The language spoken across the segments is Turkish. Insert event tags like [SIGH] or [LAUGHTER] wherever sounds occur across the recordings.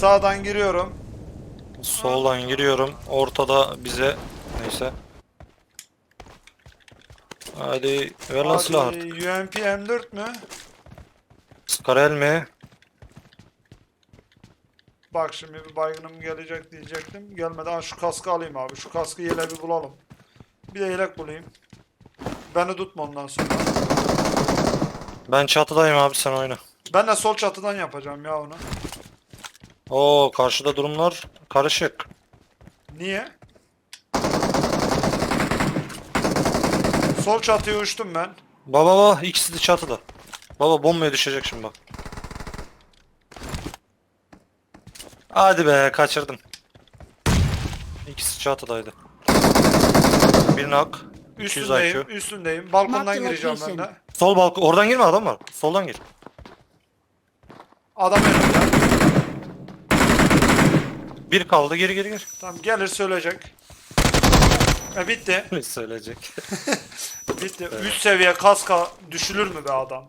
Sağdan giriyorum. Soldan giriyorum. Ortada bize neyse. Hadi ver lan silahı Hadi, artık. UMP M4 mü? Skarel mi? Bak şimdi bir baygınım gelecek diyecektim. Gelmedi. Ha şu kaskı alayım abi. Şu kaskı yele bir bulalım. Bir de yelek bulayım. Beni tutma ondan sonra. Ben çatıdayım abi sen oyna. Ben de sol çatıdan yapacağım ya onu. Oo karşıda durumlar karışık. Niye? Sol çatıya uçtum ben. Baba baba ikisi de çatıda. Baba bombaya düşecek şimdi bak. Hadi be kaçırdım. İkisi çatıdaydı. Bir nak. 200 Üstündeyim, IQ. üstündeyim. Balkondan gireceğim ben location. de. Sol balkon. Oradan girme adam var. Soldan gir. Adam önümde. Bir kaldı geri geri gir. Tamam gelir söyleyecek. E bitti. [LAUGHS] Ne söyleyecek? [LAUGHS] Bitti. Üst seviye kaska düşülür mü be adam?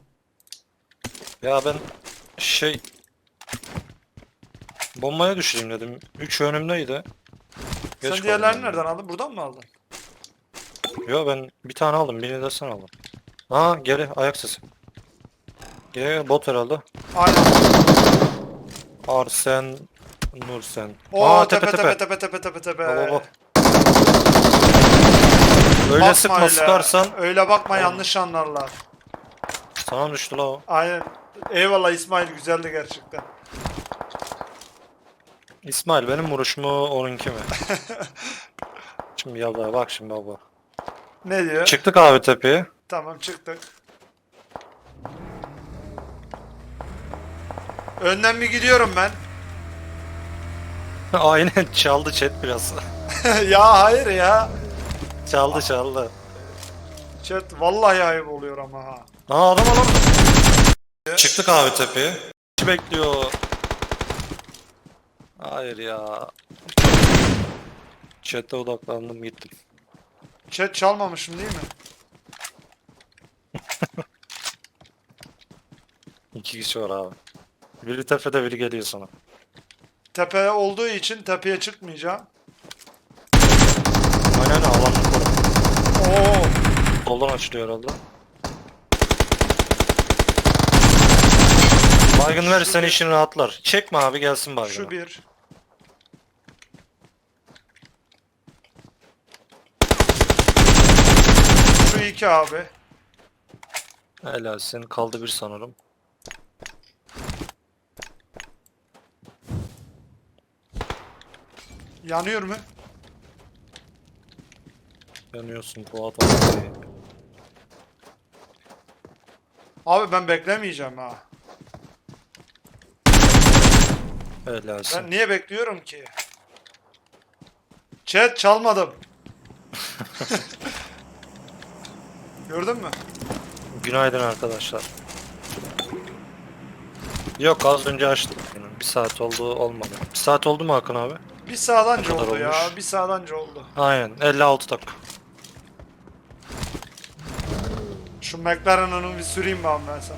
ya ben şey bombaya düşüreyim dedim. Üç önümdeydi. Geç Sen diğerlerini nereden aldın? Buradan mı aldın? Yo ben bir tane aldım. Birini de sen aldın. Ha geri ayak sesi. Geri bot herhalde. Aynen. Arsen Nursen. Oo Aa tepe tepe tepe tepe. tepe tepe tepe. Baba. Öyle sıkma öyle. sıkarsan Öyle bakma yanlış anlarlar. sana düştü la o. Aynen. Eyvallah İsmail güzeldi gerçekten. İsmail benim vuruş mu onunki mi? [LAUGHS] şimdi ya bak şimdi baba. Ne diyor? Çıktık abi tepeye. Tamam çıktık. Önden mi gidiyorum ben? [LAUGHS] Aynen çaldı chat biraz. [LAUGHS] ya hayır ya. çaldı çaldı. Chat vallahi ayıp oluyor ama ha. Aa adam adam. Çıktık abi tepeye. Kişi bekliyor. Hayır ya. Chat'e odaklandım gittim. Chat çalmamışım değil mi? [LAUGHS] İki kişi var abi. Biri tepede biri geliyor sana. Tepe olduğu için tepeye çıkmayacağım. Aynen alan Oo. soldan açılıyor herhalde. Baygın verirsen işini rahatlar. Çekme abi gelsin baygın. Şu bir. Şu iki abi. Helalsin. Kaldı bir sanırım. Yanıyor mu? Yanıyorsun Fuat abi. Abi ben beklemeyeceğim ha. Helalsin. Ben niye bekliyorum ki? Chat çalmadım. [LAUGHS] Gördün mü? Günaydın arkadaşlar. Yok az önce açtık. Bir saat oldu olmadı. Bir saat oldu mu Hakan abi? Bir sağdanca Ne kadar oldu ya. olmuş? Bir sağdanca oldu. Aynen 56 dakika. Şu McLaren'ını bir süreyim ben ben sana.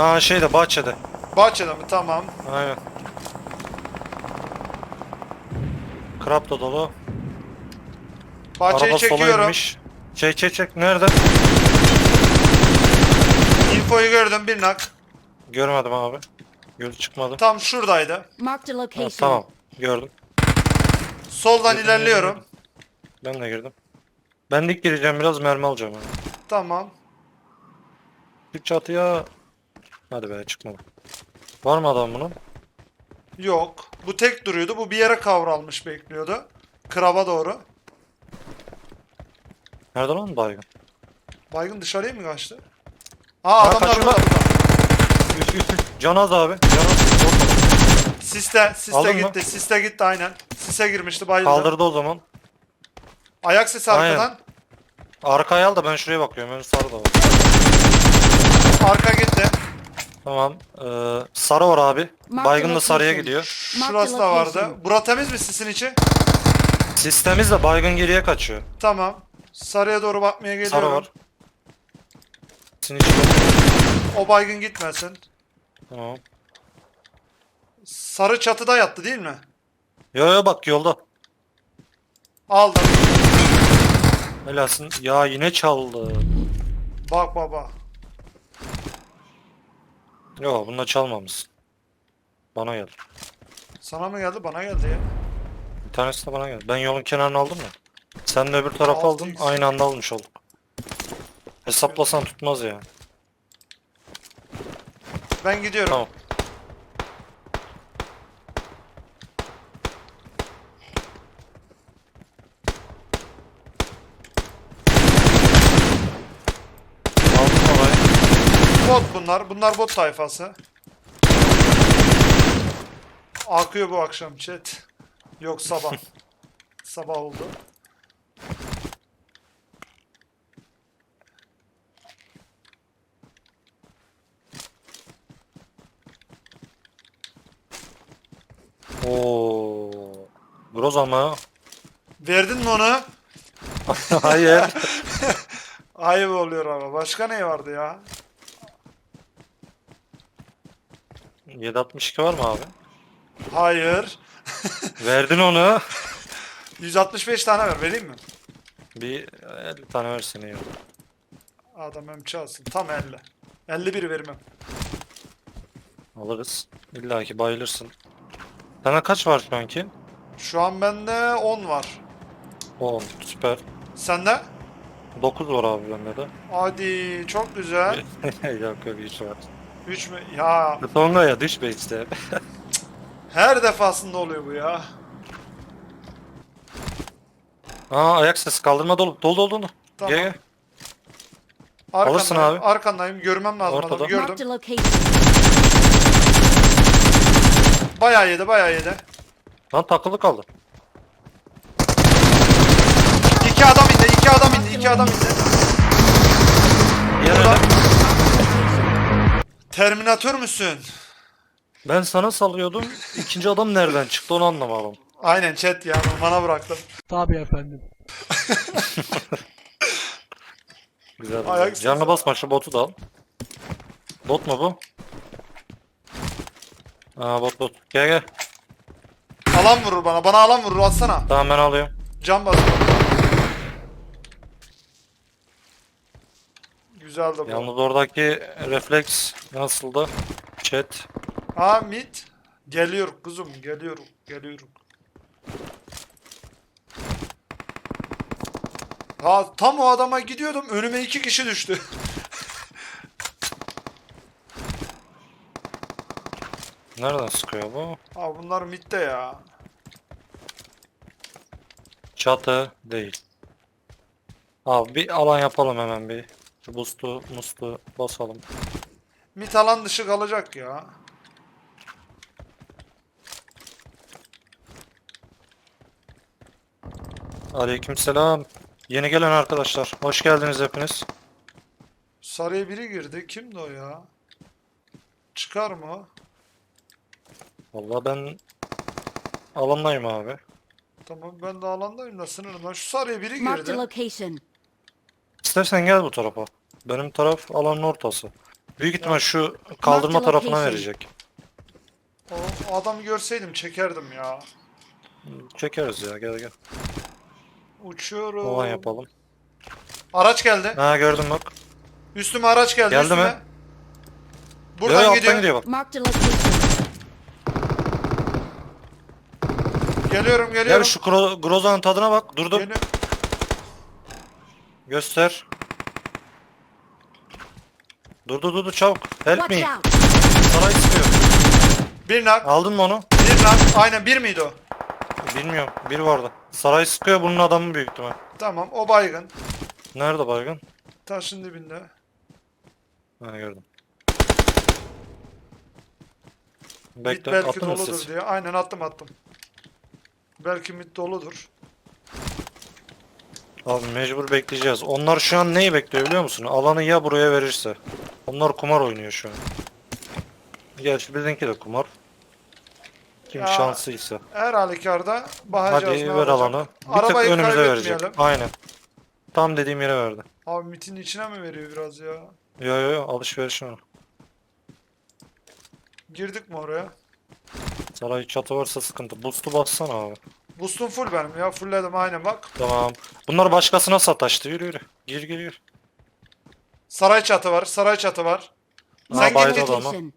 Aa şeyde bahçede. Bahçede mi? Tamam. Aynen. Krap da dolu. Bahçeyi Araba sola çekiyorum. inmiş. Çek çek çek. Nerede? Infoyu gördüm bir nak. Görmedim abi. Göz çıkmadı. Tam şuradaydı. Marked a Ha, location. tamam. Gördüm. Soldan Gördüm, ilerliyorum. Ben de girdim. Ben dik gireceğim biraz mermi alacağım. abi. Tamam. Çık çatıya. Hadi be çıkmadı. Var mı adam bunun? Yok. Bu tek duruyordu. Bu bir yere kavralmış bekliyordu. Kraba doğru. Nerede lan baygın? Baygın dışarıya mı kaçtı? Ha Ha, adamlar kaçırma. burada. burada. Üst üst üst. Canaz abi. Canaz. Siste, siste Aldın mı? gitti. Siste gitti aynen. Sise girmişti bayıldı. Kaldırdı o zaman. Ayak sesi Aynen. arkadan. Arkaya al da ben şuraya bakıyorum. Ön sarı da var. Arka gitti. Tamam. Ee, sarı var abi. Mark Baygın da sarıya location. gidiyor. Şurası da vardı. Bura temiz mi sisin içi? Sistemiz de baygın geriye kaçıyor. Tamam. Sarıya doğru bakmaya geliyorum. Sarı var. Sizin için O baygın gitmesin. Tamam. Sarı çatıda yattı değil mi? Yo yo bak yolda. Aldım. Helalsin. Ya yine çaldı. Bak baba. Yo bununla çalmamışsın. Bana geldi. Sana mı geldi bana geldi ya. Bir tanesi de bana geldi. Ben yolun kenarını aldım ya. Sen de öbür tarafı Altı aldın. Aynı anda almış olduk. Hesaplasan tutmaz ya. Ben gidiyorum. Tamam. Aldım orayı. Bot bunlar. Bunlar bot tayfası. Akıyor bu akşam chat. Yok sabah. [LAUGHS] sabah oldu. Oo. Groza mı? Verdin mi onu? [LAUGHS] Hayır. [LAUGHS] Ayıp oluyor ama. Başka ne vardı ya? 762 var mı abi? Hayır. [LAUGHS] Verdin onu. 165 tane ver. Vereyim mi? Bir 50 tane iyi olur. Adam hem çalsın. Tam 50. 51 vermem. Alırız. İlla ki bayılırsın. Sana kaç var şu anki? Şu an bende 10 var. 10. Süper. Sende? 9 var abi bende de. Hadi çok güzel. [LAUGHS] yok yok hiç var. 3 mü? Ya Sonra ya düşme işte. [LAUGHS] her defasında oluyor bu ya. Aa ayak sesi kaldırma dolu. Dolu dolu dolu. Tamam. Gel gel. Arkandayım, Alırsın abi. Arkandayım. Görmem lazım Ortada. adamı. Marked Gördüm. a location. Bayağı yedi, bayağı yedi. Lan takılı kaldı. İki adam indi, iki adam indi, iki adam indi. Burada. Terminatör müsün? Ben sana salıyordum. İkinci adam nereden çıktı onu anlamadım. Aynen chat ya. Bana bıraktım. Tabii efendim. Güzel. Ayak güzel. sesi. Canlı basma şu botu da al. Bot mu bu? Aa bot bot. Gel gel. Alan vurur bana. Bana alan vurur. Atsana. Tamam ben alıyorum. Can basıyor. Güzeldi bu. Yalnız oradaki refleks nasıldı? Chat. Ha mid. Geliyor kuzum. Geliyorum. Geliyorum. Ha tam o adama gidiyordum. Önüme iki kişi düştü. [LAUGHS] Nereden sıkıyor bu? Ha bunlar midde ya. Çatı değil. Abi bir alan yapalım hemen bir. Şu boost'u mustu basalım. Mid alan dışı kalacak ya. Aleykümselam. Yeni gelen arkadaşlar. Hoş geldiniz hepiniz. Sarıya biri girdi. Kimdi o ya? Çıkar mı? Vallahi ben alandayım abi. Tamam ben de alandayım da sınırım. Şu sarıya biri Marked a girdi. location. İstersen gel bu tarafa. Benim taraf alanın ortası. Büyük ihtimal şu kaldırma Marked tarafına location. verecek. O, o adamı görseydim çekerdim ya. Çekeriz ya gel gel. Uçuyorum. Alan yapalım. Araç geldi. Ha gördüm bak. Üstüme araç geldi. Geldi üstüme. mi? Buradan Yo, yo, gidiyor. gidiyor bak. Marked a location. Geliyorum geliyorum. Gel şu Gro- Groza'nın tadına bak. Durdu. Geliyor. Göster. Durdu durdu çabuk. Help me. Sana istiyor. Bir nak. Aldın mı onu? Bir nak. Aynen bir miydi o? Bilmiyorum. Biri vardı. Saray sıkıyor bunun adamı büyük ihtimal. Tamam o baygın. Nerede baygın? Taşın dibinde. Ha gördüm. Bekle. belki Attın mı diye. Aynen attım attım. Belki mid doludur. Abi mecbur bekleyeceğiz. Onlar şu an neyi bekliyor biliyor musun? Alanı ya buraya verirse. Onlar kumar oynuyor şu an. Gerçi bizimki de kumar. Kim Ya, şanslıysa. Her halükarda bakacağız Hadi ver alanı. Bir tık Arabayı önümüze verecek. kaybetmeyelim. Aynen. Tam dediğim yere verdi. Abi mitin içine mi veriyor biraz ya? Yo yo yo alışveriş onu. Girdik mi oraya? Saray çatı varsa sıkıntı. Boost'u bassana abi. Boost'um full benim ya. Fullledim aynen bak. Tamam. Bunlar başkasına sataştı. Yürü yürü. Gir gir gir. Saray çatı var. Saray çatı var. Ha, Sen git bayıldı git. adamı.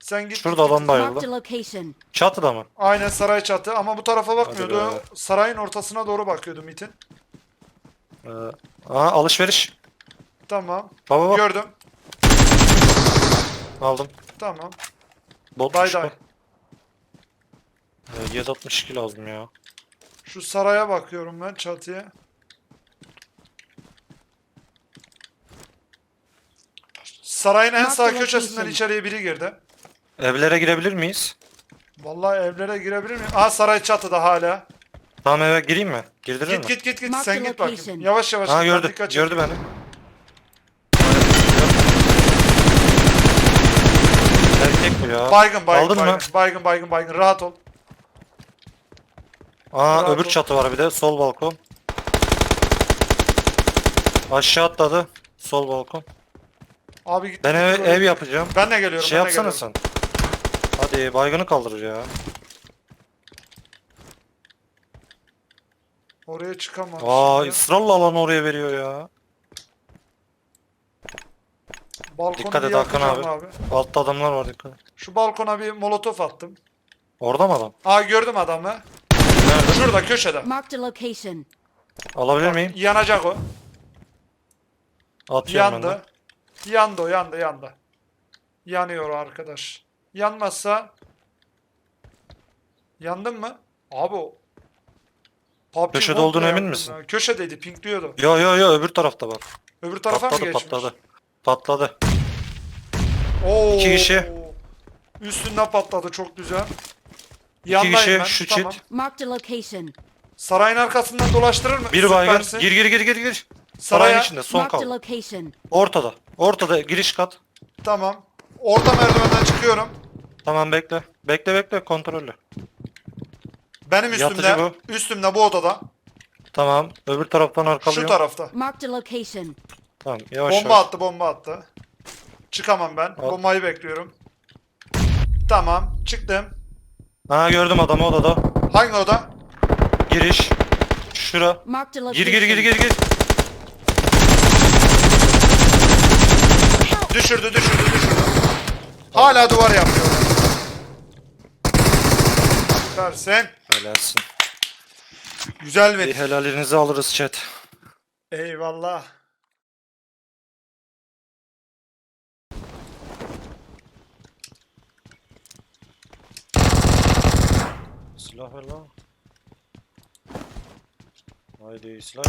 Sen git. Şurada adam bayıldı. Marked a location. Çatıda mı? Aynen saray çatı ama bu tarafa bakmıyordu. be. Sarayın ortasına doğru bakıyordu Mit'in. Ee, aha alışveriş. Tamam. Baba bak. Gördüm. Aldım. Tamam. Botmuş Day bu. day. Ee, 762 lazım ya. Şu saraya bakıyorum ben çatıya. Sarayın en sağ köşesinden içeriye biri girdi. Evlere girebilir miyiz? Vallahi evlere girebilir miyim? Aa saray çatıda hala. Tamam eve gireyim mi? Girdirir Git mi? git git git Mark sen the git bakayım. location. Yavaş yavaş. Ha git, gördü. dikkat çek. Gördü beni. Erkek bu ya. Baygın baygın Aldın mı? baygın, baygın baygın baygın rahat ol. Aa Bravo. öbür çatı var bir de. Sol balkon. Aşağı atladı. Sol balkon. Abi git. Ben ev, git. ev yapacağım. Ben de geliyorum. Şey ben yapsana geliyorum. sen. Hadi baygını kaldır ya. Oraya çıkamam. Aa ısrarla alanı oraya veriyor ya. Balkonu Dikkat et Hakan yakacağım abi. Altta adamlar var dikkat. et. Şu balkona bir molotof attım. Orada mı adam? Aa gördüm adamı. Nerede? Şurada köşede. Marked a location. Alabilir miyim? Yanacak o. Atıyorum ben de. Yandı. Yandı o yandı yandı. Yanıyor arkadaş. Yanmazsa Yandın mı? Abi o. PUBG Köşede komple olduğuna emin misin? ya. Köşedeydi pinkliyordu. Yo yo yo öbür tarafta bak. Öbür tarafa mı patladı geçmiş? patladı. Patladı. Oo. İki kişi. Üstünden patladı çok güzel. İki Yandayım kişi ben. şu tamam. çit. Marked a location. Sarayın arkasından dolaştırır mı? Bir baygın. Süpersin. Gir gir gir gir gir. Saraya. Sarayın içinde son Marked a kaldı. location. Ortada. Ortada giriş kat. Tamam. Orta merdivenden çıkıyorum. Tamam bekle. Bekle bekle kontrollü. Benim üstümde. Yatıcı Üstümde bu odada. Tamam. Öbür taraftan Şu arkalıyorum. tarafta. Marked a location. Tamam yavaş Bomba yavaş. attı bomba attı. Çıkamam ben. Bombayı bekliyorum. Tamam. Çıktım. Ha gördüm adamı odada. Hangi oda? Giriş. Şura. Marked a Gir location. gir gir gir gir. Düşürdü düşürdü düşürdü. Hala duvar yapıyor. Süpersin. Helalsin. Güzel Bir mi? helalinizi alırız chat. Eyvallah. Silah ver lan. Haydi silah.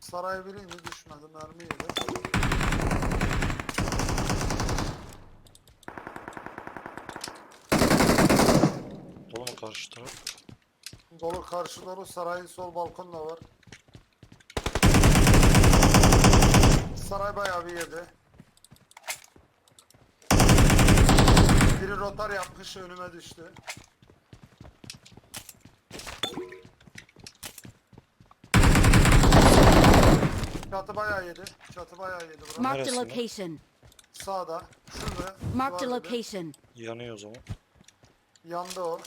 Saray birinci düşmedi mermi yedi. Dolu mu karşı taraf? Dolu karşı dolu sarayın sol balkonu da var. Saray bayağı bir yedi. Biri rotar yapmış önüme düştü. Çatı bayağı yedi. Çatı bayağı yedi bura. Marked a Neresinde? location. Sağda. Şurada. Marked a duvar dibi. location. Yanıyor o zaman. Yandı o.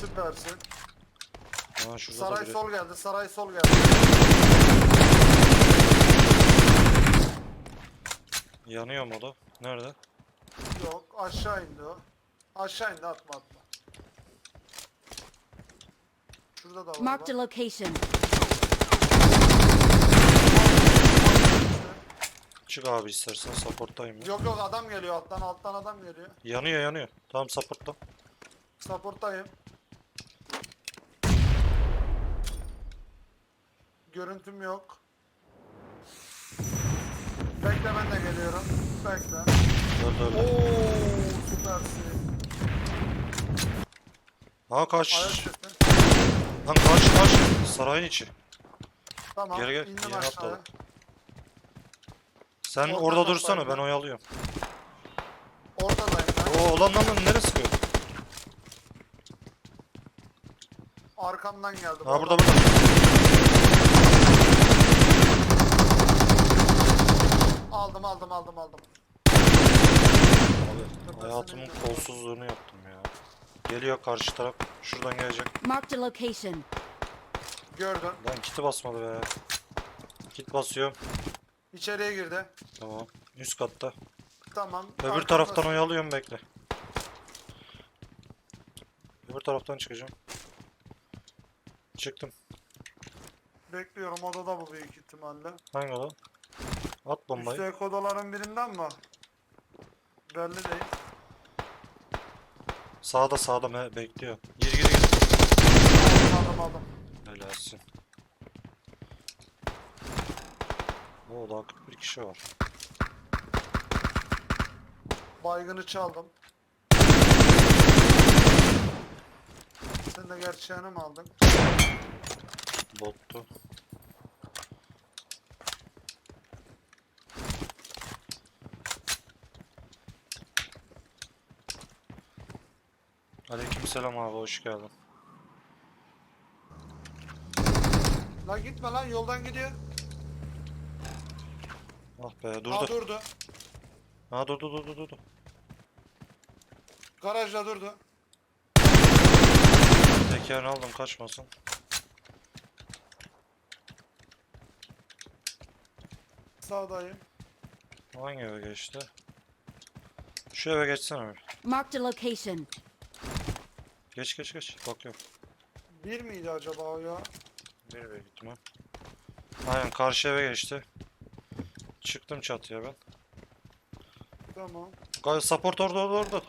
Süpersin. Şurada Saray da biri. sol geldi. Saray sol geldi. Yanıyor mu o da? Nerede? Yok aşağı indi o. Aşağı indi atma atma. Şurada da var. Marked a bak. location. Çık abi istersen supporttayım ya. Yok yok adam geliyor alttan alttan adam geliyor. Yanıyor yanıyor. Tamam supportta. Supporttayım. Görüntüm yok. Bekle ben de geliyorum. Bekle. Öldü öldü. Oo süpersin. Ha Ayak kaç. sesi. Lan kaç kaç. Sarayın içi. Tamam Gel gel, indim yeni aşağıya. Sen Orada orada da dursana ben oyalıyorum. Ortadayım ben. Oo lan lan lan nereye sıkıyor? Arkamdan geldi. bu Ha burada burada. Aldım aldım aldım aldım. Hayatımın kolsuzluğunu yaptım ya. Geliyor karşı taraf. Şuradan gelecek. Marked a location. Gördüm. Lan kiti basmadı be. Kit basıyorum. İçeriye girdi. Tamam. Üst katta. Tamam. Öbür arkamda- taraftan oyalıyorum bekle. Öbür taraftan çıkacağım. Çıktım. Bekliyorum odada bu büyük ihtimalle. Hangi oda? At bombayı. Üstteki odaların birinden mi? Belli değil. Sağda sağda me- bekliyor. Gir gir gir. Aldım aldım. Helalsin. Oo daha 41 kişi var. Baygını çaldım. Sen de gerçeğini mi aldın? Bottu. Aleykümselam abi hoş geldin. Lan gitme lan yoldan gidiyor. Ah be Aa durdu. durdu. Ha durdu durdu durdu. Garajda durdu. Tekerini aldım kaçmasın. Sağdayım. Hangi eve geçti? Şu eve geçsene bir. Marked a location. Geç geç geç. Bak yok. Bir miydi acaba o ya? Nereye gittim ben? Aynen karşı eve geçti. Çıktım çatıya ben. Tamam. Gal support orada orada orada.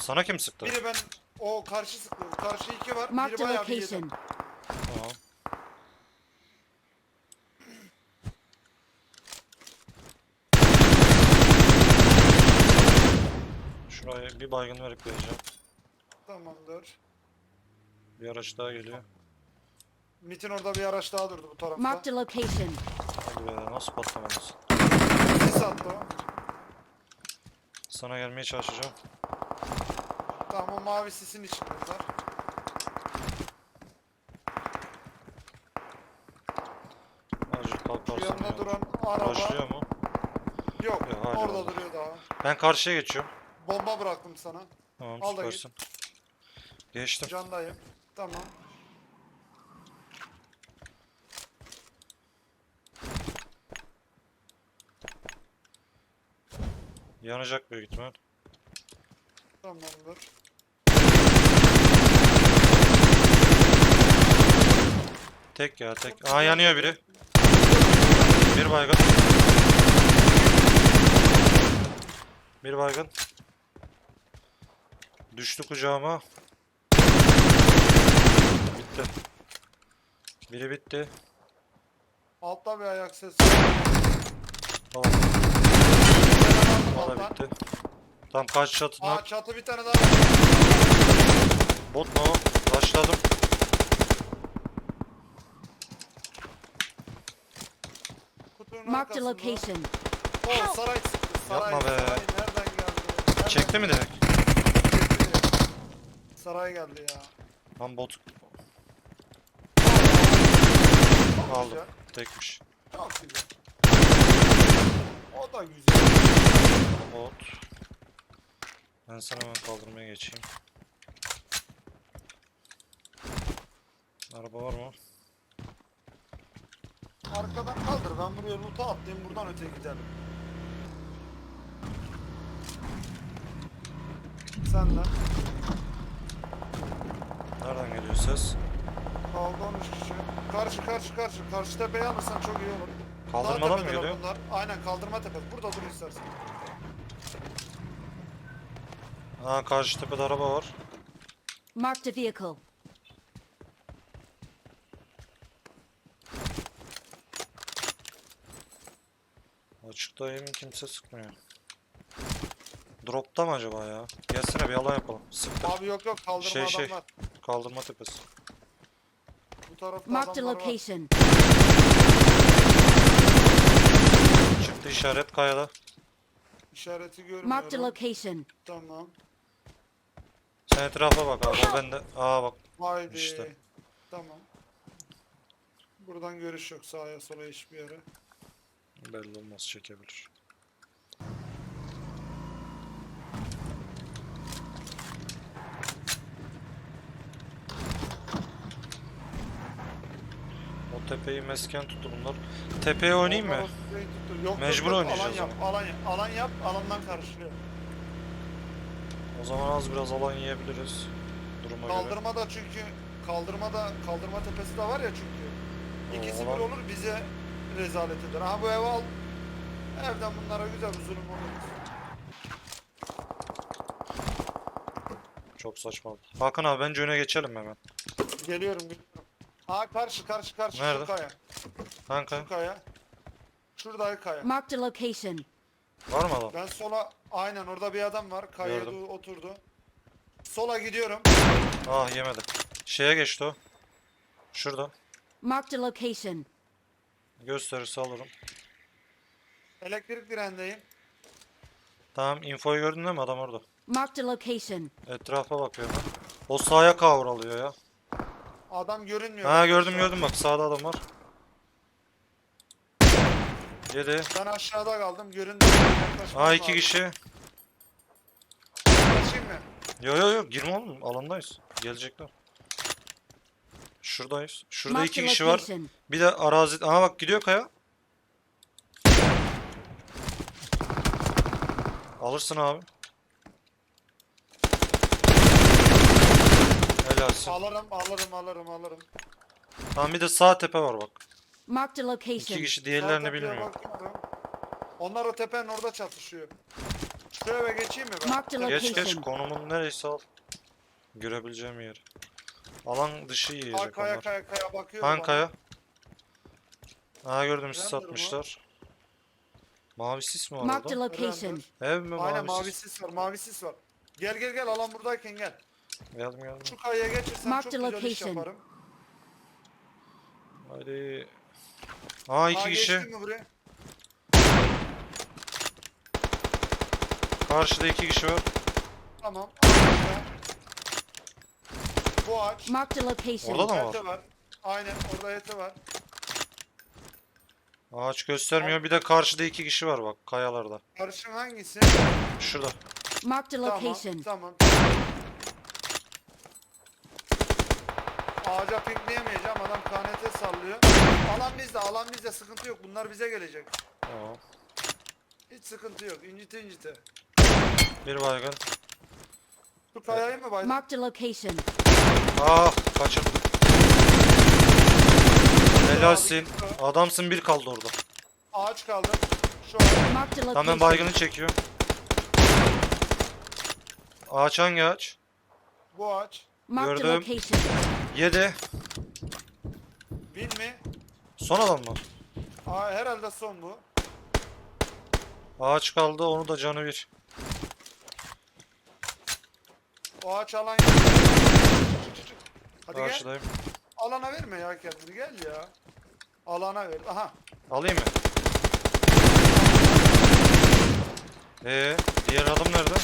Sana kim sıktı? Biri ben o karşı sıktı. Karşı iki var. Marked Biri bayağı bir yedi. location. Tamam. Bir baygın verip vereceğim. Tamamdır. Bir araç daha geliyor. Mitin orada bir araç daha durdu bu tarafta. Marked a location. Hadi be nasıl patlamadınız? Sis attı o. Sana gelmeye çalışacağım. Tamam o mavi sisin içindeler. Kalk Şu varsın yanında ya. duran araba Başlıyor mu? yok. Ya, hala orada orada. duruyor daha. Ben karşıya geçiyorum. Bomba bıraktım sana. Tamam Al da git. süpersin. Geçtim. Candayım. Tamam. Yanacak büyük ihtimal. Tamamdır. Tek ya tek. Aa yanıyor biri. Bir baygın. Bir baygın. Düştü kucağıma. Bitti. Biri bitti. Altta bir ayak sesi. Tamam. Alttan. bitti. Tam kaç çatına. Aa çatı bir tane daha. Bot mu? Başladım. Kutunun Marked a arkasında. location. Oo saray sıktı. Saray, Yapma be. saray nereden geldi? Nereden Çekti mi direkt? Saray geldi ya. Lan bot Çok aldım. güzel. Tekmiş. Çok güzel. O da güzel. Bot. Ben sana hemen kaldırmaya geçeyim. Araba var mı? Arkadan kaldır. Ben buraya loot'a atlayayım. Buradan öte gidelim. Sen de. Nereden geliyor ses? Kaldı 13 kişi. Karşı karşı karşı. Karşı tepeyi alırsan çok iyi olur. Kaldırmadan mı geliyor? Bunlar. Aynen kaldırma tepesi. Burada dur istersen. Ha karşı tepede araba var. Marked a vehicle. Açıktayım kimse sıkmıyor. Dropta mı acaba ya? Gelsene bir alan yapalım. Sıktır. Abi yok yok kaldırma Şey, şey. Kaldırma tepesi. Bu tarafta Marked a adamlar var. location. Çıktı işaret kayada. İşareti Marked a görmüyorum. location. Tamam. Sen etrafa bak abi. o bende. Aa bak. Haydi. İşte. Tamam. Buradan görüş yok sağa sola hiçbir yere. Belli olmaz çekebilir. Tepeyi mesken tuttu bunlar. Tepeye oynayayım mı? Yok, Mecbur yok, oynayacağız Alan yap, alan yap, alan yap, alandan karşılıyor. O zaman az biraz alan yiyebiliriz. Duruma göre. Kaldırma da çünkü kaldırma da kaldırma tepesi de var ya çünkü. İkisi bir olur bize rezalet eder. Aha bu evi al. Evden bunlara güzel bir zulüm olur. Çok saçma. Hakan abi bence öne geçelim hemen. Geliyorum. Ha karşı karşı karşı Nerede? şu kaya. Kanka Şu kaya. Şuradaki kaya. Marked a location. var mı adam? Ben sola aynen orada bir adam var. Kayaya Gördüm. oturdu. Sola gidiyorum. Ah yemedi. Şeye geçti o. Şurada. Marked a location. Gösterisi alırım. Elektrik direğindeyim. Tamam infoyu gördün değil mi adam orada? Marked a location. Etrafa bakıyorum ben. O sağa kavralıyor ya. Adam görünmüyor. Ha gördüm gördüm bak sağda adam var. Yedi. Ben aşağıda kaldım. Göründü. Yaklaşmam Aa iki lazım. kişi. Yaklaşayım mı? Yo yo yo girme oğlum alandayız. Gelecekler. Şuradayız. Şurada iki kişi var. location. Bir de arazi... Aha bak gidiyor kaya. Alırsın abi. Helalsin. Alırım, alırım, alırım, alırım. Tamam bir de sağ tepe var bak. Marked a İki location. kişi Sağ diğerlerini tepeye bilmiyor. bakıyorum. Onlar o tepenin orada çatışıyor. Şu eve geçeyim mi ben? Marked a Geç geç location. konumun neresi al. Görebileceğim yer. Alan dışı Aa, yiyecek kaya onlar. kaya kaya bakıyorum. Hangi bana. kaya? Aa gördüm sis Render bu. atmışlar. Mavi sis mi var Marked a orada? location. Ev mi Aynen mavi, mavi sis? sis var, mavi sis var. Gel gel gel alan buradayken gel. Geldim geldim. Şu kayaya geçirsen Mark çok the güzel iş location. yaparım. Hadi. Aa iki Aa, kişi. mi buraya? Karşıda iki kişi var. Tamam. Bu ağaç. Marked a location. Orada da mı var? Ete var. Aynen orada ete var. Ağaç göstermiyor. Bir de karşıda iki kişi var bak kayalarda. Karışın hangisi? Şurada. Marked a Tamam, location. tamam. Ağaca pinkleyemeyeceğim. Adam KNT sallıyor. Alan bizde, alan bizde. Sıkıntı yok. Bunlar bize gelecek. Tamam. Hiç sıkıntı yok. İncite incite. Bir baygın. Şu kayayı mı baydın? Marked a location. Ah kaçırdım. Helalsin. Adamsın bir kaldı orada. Ağaç kaldı. Şu ağaç. Marked a Tamam ben location. baygını çekiyorum. Ağaç hangi ağaç? Bu ağaç. Marked a Gördüm. location. Yedi. Bin mi? Son adam mı? Aa, herhalde son bu. Ağaç kaldı onu da canı bir. O ağaç alan yok. Hadi gel. Karşıdayım. Alana verme ya kendini. Gel ya. Alana ver. Aha. Alayım mı? Ee, diğer adam nerede?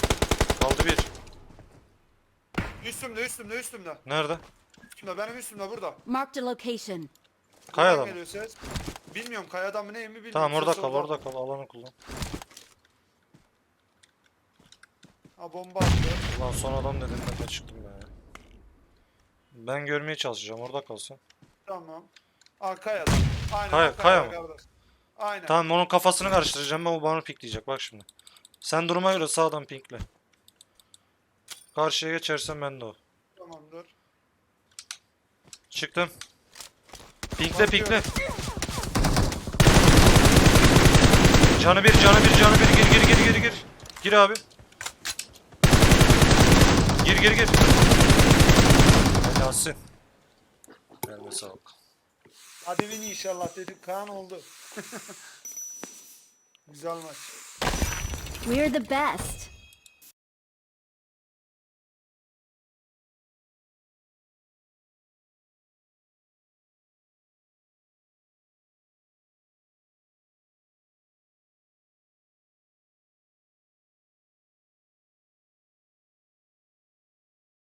Kaldı bir. Üstümde, üstümde, üstümde. Nerede? Üstümde, benim üstümde burada. Marked a location. Buradan mı? geliyor ses. Bilmiyorum kayada mı neyim mi bilmiyorum. Tamam orada Ses kal, orada kal. Alanı kullan. Ha bomba attı. Ulan son adam dediğinden de çıktım ben ya. Ben görmeye çalışacağım. Orada kalsın. Tamam. Aa kayada. Aynen. Kaya- kaya mı? kardeş. Aynen. Tamam onun kafasını karıştıracağım. Ben o bana pikleyecek. Bak şimdi. Sen duruma göre sağdan pinkle. Karşıya geçersen ben de o. Çıktım. Pinkle pinkle. Canı bir, canı bir, canı bir. Gir, gir, gir, gir, gir. Gir abi. Gir, gir, gir. Helalsin. Elime sağlık. Hadi win inşallah dedik. Kaan oldu. [LAUGHS] Güzel maç. We're the best.